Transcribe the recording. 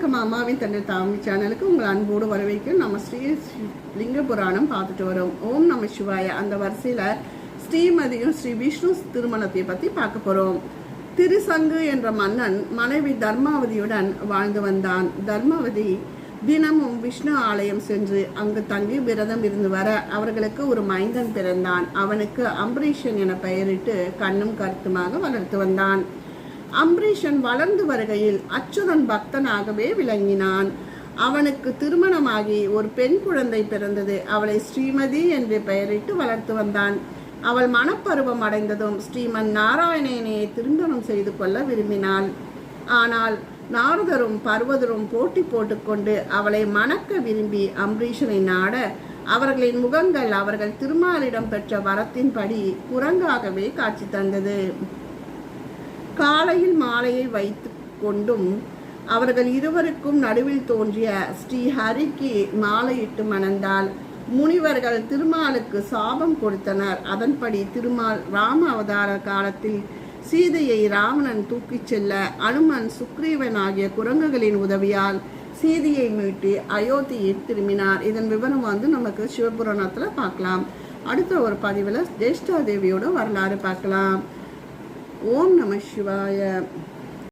வணக்கம். அம்மாவின் தந்தை தாமி சேனலுக்கு உங்கள் அன்போடு வரவேற்கும் நம்ம ஸ்ரீ லிங்க புராணம் பார்த்துட்டு வரோம். ஓம் நம சிவாய. அந்த வரிசையில் ஸ்ரீமதியும் ஸ்ரீ விஷ்ணு திருமணத்தை பற்றி பார்க்க போகிறோம் திருசங்கு என்ற மன்னன் மனைவி தர்மாவதியுடன் வாழ்ந்து வந்தான். தர்மாவதி தினமும் விஷ்ணு ஆலயம் சென்று அங்கு தங்கி விரதம் இருந்து வர அவர்களுக்கு ஒரு மைந்தன் பிறந்தான். அவனுக்கு அம்பரீஷன் என பெயரிட்டு கண்ணும் கருத்துமாக வளர்த்து வந்தான். அம்பரீஷன் வளர்ந்து வருகையில் அச்சுதன் பக்தனாகவே விளங்கினான். அவனுக்கு திருமணமாகி ஒரு பெண் குழந்தை பிறந்தது. அவளை ஸ்ரீமதி என்று பெயரிட்டு வளர்த்து வந்தான். அவள் மனப்பருவம் அடைந்ததும் ஸ்ரீமன் நாராயணனையை திருமணம் செய்து கொள்ள விரும்பினாள். ஆனால் நாரதரும் பர்வதரும் போட்டி போட்டுக்கொண்டு அவளை மணக்க விரும்பி அம்பரீஷனை நாட அவர்களின் முகங்கள் அவர்கள் திருமாலிடம் பெற்ற வரத்தின்படி குரங்காகவே காட்சி தந்தது. காலையில் மாலையை வைத்து கொண்டும் அவர்கள் இருவருக்கும் நடுவில் தோன்றிய ஸ்ரீ ஹரிக்கு மாலையிட்டு மணந்தால் முனிவர்கள் திருமாலுக்கு சாபம் கொடுத்தனர். அதன்படி திருமால் ராம அவதார காலத்தில் சீதையை ராவணன் தூக்கிச் செல்ல அனுமன் சுக்ரீவன் ஆகிய குரங்குகளின் உதவியால் சீதையை மீட்டு அயோத்தியை திரும்பினார். இதன் விவரம் வந்து நமக்கு சிவபுராணத்தில் பார்க்கலாம். அடுத்த ஒரு பதிவில் ஜேஷ்டா தேவியோட வரலாறு பார்க்கலாம். ஓம் நம சிவாய